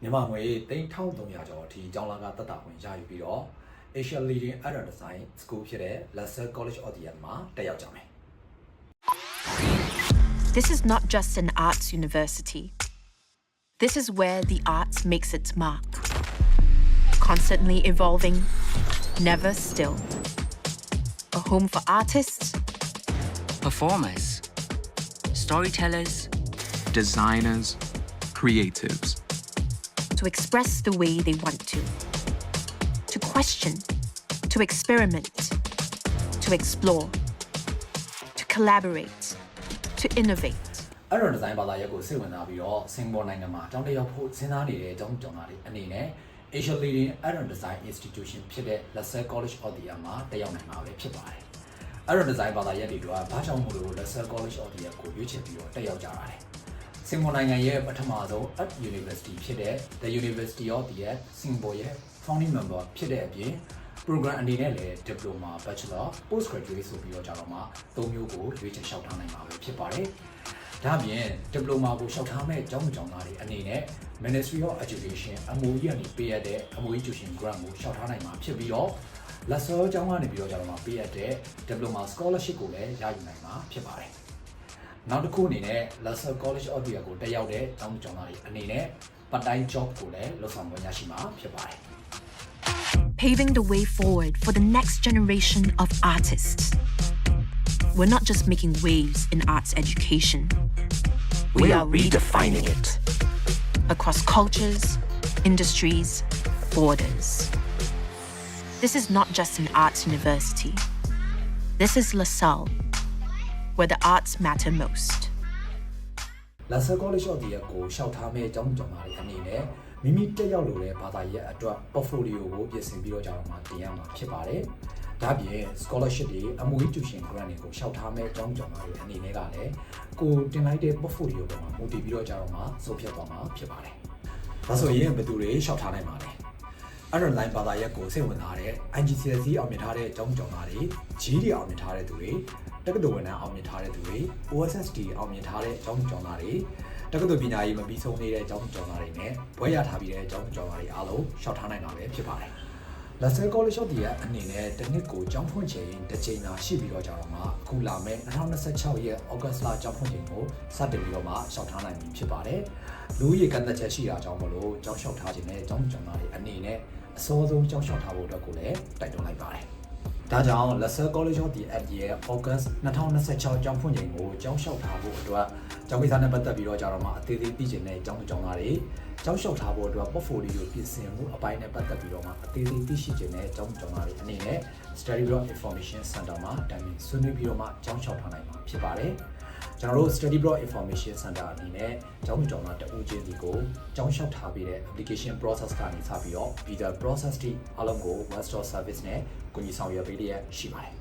မြန်မာငွေ3300ကျော်အထိကျောင်းလာကတက်တာခွင့်ရယူပြီးတော့ Asia Leading Adult Design School ဖြစ်တဲ့ Lasalle College of the Arts မှာတက်ရောက်ကြမယ် This is not just an arts university. This is where the arts makes its mark. Constantly evolving, never still. A home for artists, performers, storytellers, designers, creatives. to express the way they want to, to question, to experiment, to explore, to collaborate, to innovate. Adult Design ဘာသာရပ်ကိုစိတ်ဝင်စားပြီးတော့စင်ကာပူနိုင်ငံမှာကျောင်းတက်ရောက်ဖို့စဉ်းစားနေတဲ့အကြောင်းကြောင့်သားတွေအနေနဲ့ Asia Leading Adult Design Institution ဖြစ်တဲ့ Lasalle College of the Arts မှာတက်ရောက်နိုင်မှာပဲဖြစ်ပါတယ် Adult Design ဘာသာရပ်တွေကဘာကြောင့်မို့လို့ Lasalle College of the Arts ကိုရွေးချယ်ပြီးတော့တက်ရောက်ကြတာလဲ စင်ကာပူနိုင်ငံရဲ့ပထမဆုံး Art University ဖြစ်တဲ့ The University of the Arts Singapore ရဲ့ founding member ဖြစ်တဲ့အပြင် program အနေနဲ့လည်း diploma bachelor postgraduate ဆိုပြီးတော့ကြတော့မှ၃မျိုးကိုရွေးချယ်လျှောက်ထားနိုင်မှာပဲဖြစ်ပါတယ်။ဒါ့အပြင် diploma ကိုလျှောက်ထားမဲ့ကျောင်းကျောင်းသားတွေအနေနဲ့ Ministry of Education MOE ကနေပေးရတဲ့ MOE tuition grant ကိုလျှောက်ထားနိုင်မှာဖြစ်ပြီးတော့လက်စောကျောင်းကနေပြီးတော့ကြတော့မှပေးရတဲ့ diploma scholarship ကိုလည်းရယူနိုင်မှာဖြစ်ပါတယ်။ နောက်တစ်ခုအနေနဲ့ Lasalle College of the Arts ကိုတက်ရောက်တဲ့ကျောင်းကျောင်းသားတွေအနေနဲ့ part time job ကိုလည်းလုပ်ဆောင်ခွင့်ရရှိမှာဖြစ်ပါတယ်။ paving the way forward for the next generation of artists. We're not just making waves in arts education, we are redefining it. across cultures, industries, borders. This is not just an arts university. This is LaSalle, where the arts matter most. Lasalle College of the Arts ကိုရှောက်ထားမဲ့အကြောင်းကြောင့်တွေအနေနဲ့မိမိတက်ရောက်လို့တဲ့ဘာသာရပ်အတွက် portfolio ကိုပြင်ဆင်ပြီးတော့ကြတော့မှတင်ရမှာဖြစ်ပါတယ်။ဒါ့အပြင် scholarship တွေ MOE tuition grant တွေကိုရှောက်ထားမဲ့အကြောင်းကြောင့်တွေအနေနဲ့ကလည်းကိုတင်လိုက်တဲ့ portfolio ပေါ်မှာမူတည်ပြီးတော့ကြတော့မှဆုံးဖြတ်သွားမှာဖြစ်ပါတယ်။ဒါဆိုရင်ဘယ်သူတွေရှောက်ထားနိုင်မှာလဲ။ underline ဘာသာရပ်ကိုစိတ်ဝင်စားတဲ့ IGCSE အောင်မြင်ထားတဲ့အကြောင်းကြောင့်တွေ GD အောင်မြင်ထားတဲ့သူတွေ တက္ကသိုလ်ဝန်ထမ်းအောင်မြင်ထားတဲ့သူတွေ OSSD အောင်မြင်ထားတဲ့အကြောင်းကြောင့်တွေတက္ကသိုလ်ပညာရေးမပြီးဆုံးနေတဲ့အကြောင်းကြောင့်တွေနဲ့ဘွဲရထားပြီးတဲ့အကြောင်းကြောင့်တွေအားလုံးရှောက်ထားနိုင်တာပဲဖြစ်ပါတယ်။ Lasalle College of the Arts အနေနဲ့တစ်နှစ်ကိုကျောင်းဖွင့်ချိန်တစ်ချိန်သာရှိပြီးတော့ကြတော့မှအခုလာမယ့်2026ရဲ့ August လကျောင်းဖွင့်ချိန်ကိုစတင်ပြီးတော့မှရှောက်ထားနိုင်ပြီဖြစ်ပါတယ်။လူဦးရေကန့်သက်ချက်ရှိတာကြောင့်မလို့ကျောင်းလျှောက်ထားခြင်းနဲ့ကျောင်းကျောင်းသားတွေအနေနဲ့အစောဆုံးကျောင်းလျှောက်ထားဖို့အတွက်ကိုလည်းတိုက်တွန်းလိုက်ပါတယ်။ ဒါကြောင့် Lasalle College of the Arts ရဲ့ August 2026ကျောင်းဖွင့်ချိန်ကိုကျောင်းလျှောက်ထားဖို့အတွက်ကျောင်းကိစ္စနဲ့ပတ်သက်ပြီးတော့ကြတော့မှအသေးသေးသိချင်တဲ့ကျောင်းကျောင်းသားတွေကျောင်းလျှောက်ထားဖို့အတွက် portfolio ပြင်ဆင်မှုအပိုင်းနဲ့ပတ်သက်ပြီးတော့မှအသေးသေးသိရှိချင်တဲ့ကျောင်းကျောင်းသားတွေအနေနဲ့ Study Block Information Center မှာတိုင်ပင်ဆွေးနွေးပြီးတော့မှကျောင်းလျှောက်ထားနိုင်မှာဖြစ်ပါတယ်။ ကျွန်တော်တို့ Study Block Information Center အနေနဲ့ကျောင်းကျောင်းသားတဦးချင်းစီကိုကျောင်းလျှောက်ထားပြီးတဲ့ application process ကနေစပြီးတော့ visa process တိအလုံးကို one stop service နဲ့ကူညီဆောင်ရွက်ပေးလျက်ရှိပါတယ်